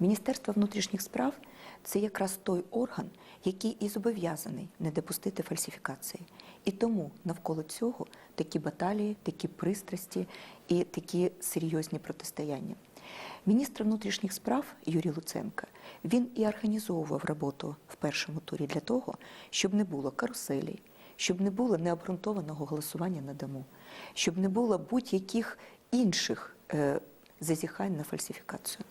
Міністерство внутрішніх справ це якраз той орган, який і зобов'язаний не допустити фальсифікації. І тому навколо цього такі баталії, такі пристрасті і такі серйозні протистояння. Міністр внутрішніх справ Юрій Луценко він і організовував роботу в першому турі для того, щоб не було каруселей, щоб не було необґрунтованого голосування на дому, щоб не було будь-яких інших е, зазіхань на фальсифікацію.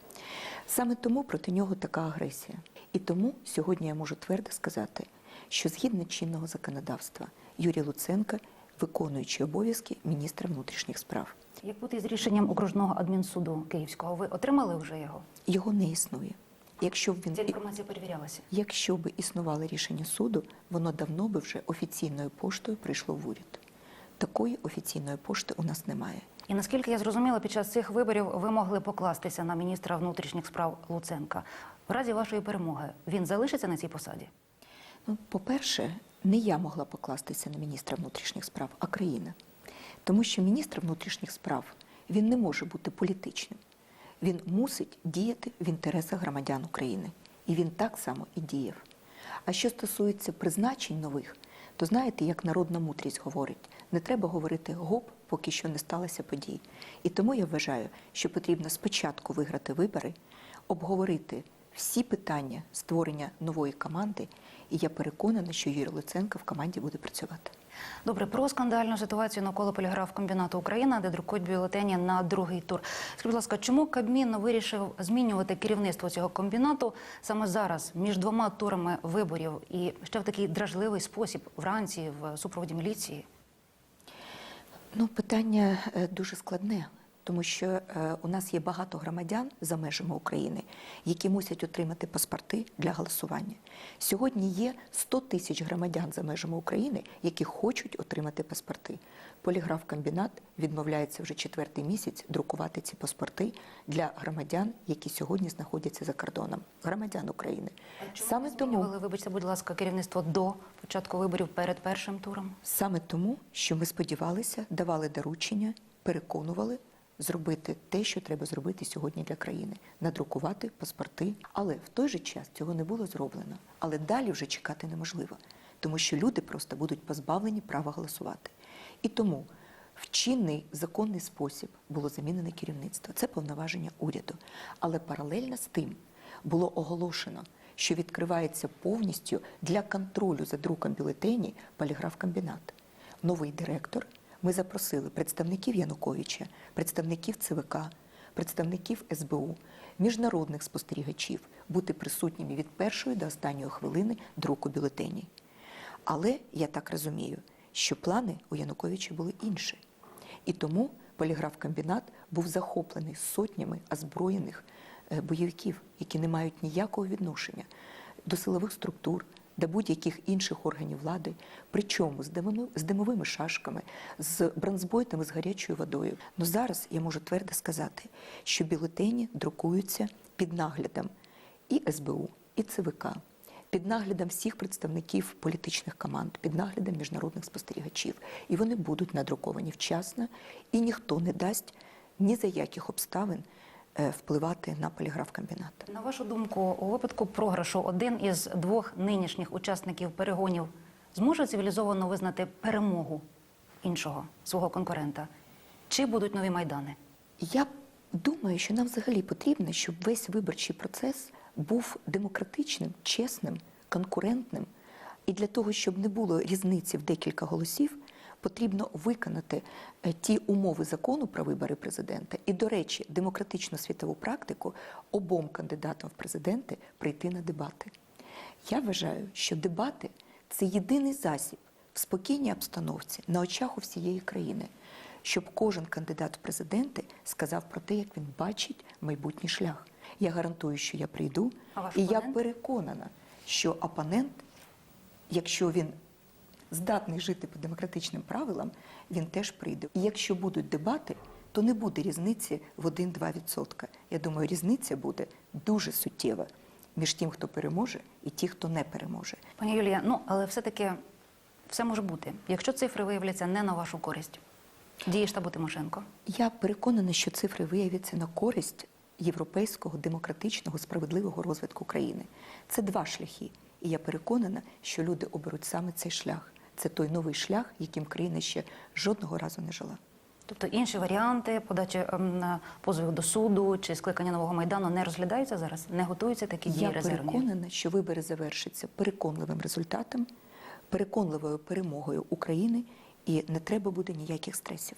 Саме тому проти нього така агресія. І тому сьогодні я можу твердо сказати, що згідно чинного законодавства Юрій Луценко виконуючий обов'язки міністра внутрішніх справ. Як бути з рішенням окружного адмінсуду Київського? Ви отримали вже його? Його не існує. Якщо б він Ця інформація перевірялася. Якщо б існувало рішення суду, воно давно би вже офіційною поштою прийшло в уряд. Такої офіційної пошти у нас немає. І наскільки я зрозуміла, під час цих виборів ви могли покластися на міністра внутрішніх справ Луценка. В разі вашої перемоги він залишиться на цій посаді? Ну, по-перше, не я могла покластися на міністра внутрішніх справ, а країна. Тому що міністр внутрішніх справ він не може бути політичним. Він мусить діяти в інтересах громадян України. І він так само і діяв. А що стосується призначень нових, то знаєте, як народна мудрість говорить, не треба говорити гоп, поки що не сталося подій. І тому я вважаю, що потрібно спочатку виграти вибори, обговорити всі питання створення нової команди, і я переконана, що Юрій Луценко в команді буде працювати. Добре, про скандальну ситуацію навколо поліграфкомбінату Україна, де друкують бюлетені на другий тур. Скажіть, будь ласка, чому Кабмін вирішив змінювати керівництво цього комбінату саме зараз, між двома турами виборів, і ще в такий дражливий спосіб вранці в супроводі міліції? Ну, питання е, дуже складне, тому що е, у нас є багато громадян за межами України, які мусять отримати паспорти для голосування. Сьогодні є 100 тисяч громадян за межами України, які хочуть отримати паспорти. Поліграф-комбінат відмовляється вже четвертий місяць друкувати ці паспорти для громадян, які сьогодні знаходяться за кордоном, громадян України. Саме тому вибачте, будь ласка, керівництво до початку виборів перед першим туром. Саме тому, що ми сподівалися, давали доручення, переконували зробити те, що треба зробити сьогодні для країни надрукувати паспорти. Але в той же час цього не було зроблено. Але далі вже чекати неможливо, тому що люди просто будуть позбавлені права голосувати. І тому в чинний законний спосіб було замінене керівництво. Це повноваження уряду. Але паралельно з тим було оголошено, що відкривається повністю для контролю за друком бюлетені поліграф-комбінат. Новий директор. Ми запросили представників Януковича, представників ЦВК, представників СБУ, міжнародних спостерігачів бути присутніми від першої до останньої хвилини друку бюлетенів. Але я так розумію, що плани у Януковича були інші. І тому поліграф-комбінат був захоплений сотнями озброєних е, бойовиків, які не мають ніякого відношення до силових структур, до будь-яких інших органів влади, причому з димовими, з димовими шашками, з бронзбойтами, з гарячою водою. Ну зараз я можу твердо сказати, що бюлетені друкуються під наглядом і СБУ, і ЦВК, під наглядом всіх представників політичних команд, під наглядом міжнародних спостерігачів. І вони будуть надруковані вчасно, і ніхто не дасть ні за яких обставин впливати на поліграф-комбінат. На вашу думку, у випадку програшу один із двох нинішніх учасників перегонів зможе цивілізовано визнати перемогу іншого свого конкурента? Чи будуть нові майдани? Я думаю, що нам взагалі потрібно, щоб весь виборчий процес був демократичним, чесним, конкурентним. І для того, щоб не було різниці в декілька голосів, потрібно виконати е, ті умови закону про вибори президента. І, до речі, демократичну світову практику обом кандидатам в президенти прийти на дебати. Я вважаю, що дебати це єдиний засіб в спокійній обстановці на очах у всієї країни, щоб кожен кандидат в президенти сказав про те, як він бачить майбутній шлях. Я гарантую, що я прийду, і я переконана, що опонент, якщо він здатний жити по демократичним правилам, він теж прийде. І якщо будуть дебати, то не буде різниці в 1-2%. Я думаю, різниця буде дуже суттєва між тим, хто переможе, і ті, хто не переможе. Пані Юлія, ну але все-таки все може бути. Якщо цифри виявляться не на вашу користь, дії штабу Тимошенко. Я переконана, що цифри виявляться на користь європейського, демократичного, справедливого розвитку країни. Це два шляхи. І я переконана, що люди оберуть саме цей шлях. Це той новий шлях, яким країна ще жодного разу не жила. Тобто інші варіанти подачі ем, е, позовів до суду чи скликання нового майдану не розглядаються зараз, не готуються такі дії Я резервні. переконана, що вибори завершаться переконливим результатом, переконливою перемогою України, і не треба буде ніяких стресів.